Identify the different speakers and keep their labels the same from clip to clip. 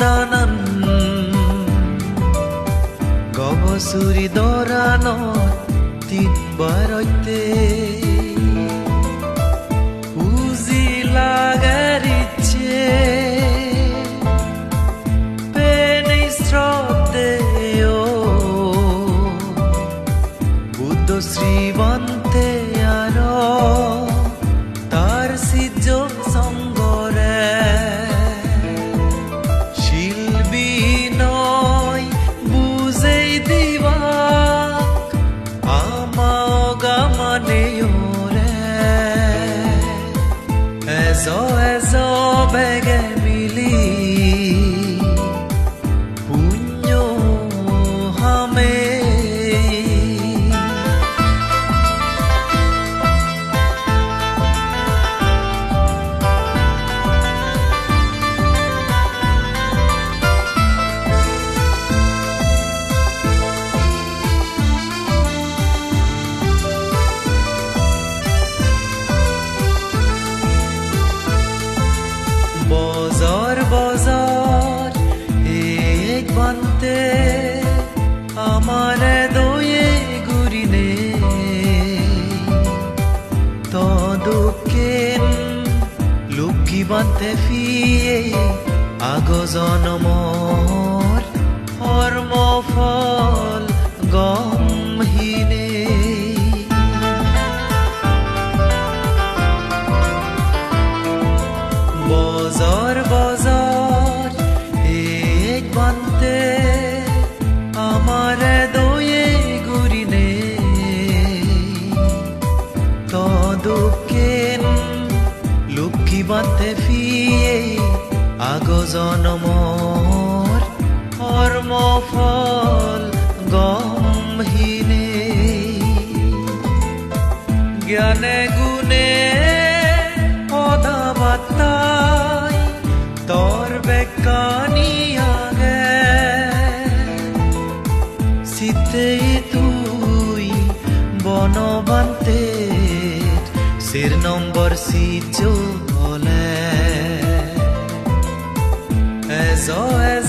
Speaker 1: দানান গবসুরি দরান তিনবারতে উজি লাগারিছে Penney শ্রদ্ধেয়। বুদ্ধ শ্রীবন্ত হাতে আমার দয়ে গুরিনে তদুকেন লুকিবাতে ফিয়ে আগজন জনমৰ কৰ্মফল আগ জন্মৰ কৰ্মফল গমহীনে। জ্ঞানে গুণে পদাবাৰ্তাই তৰ বেকানিয়া আগে। চিতেই তুই বনবান্তে চিৰ নম্বৰ চিজো Oh.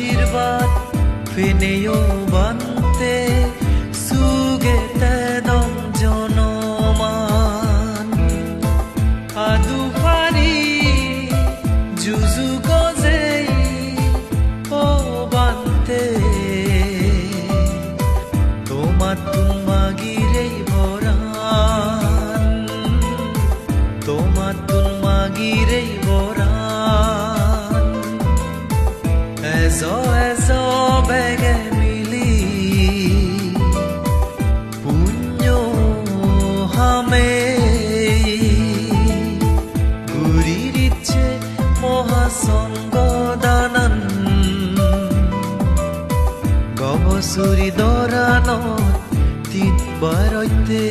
Speaker 1: আশীর্বাদ ফেনেও বান্ধ সুরি দরানো তিত বাৰতে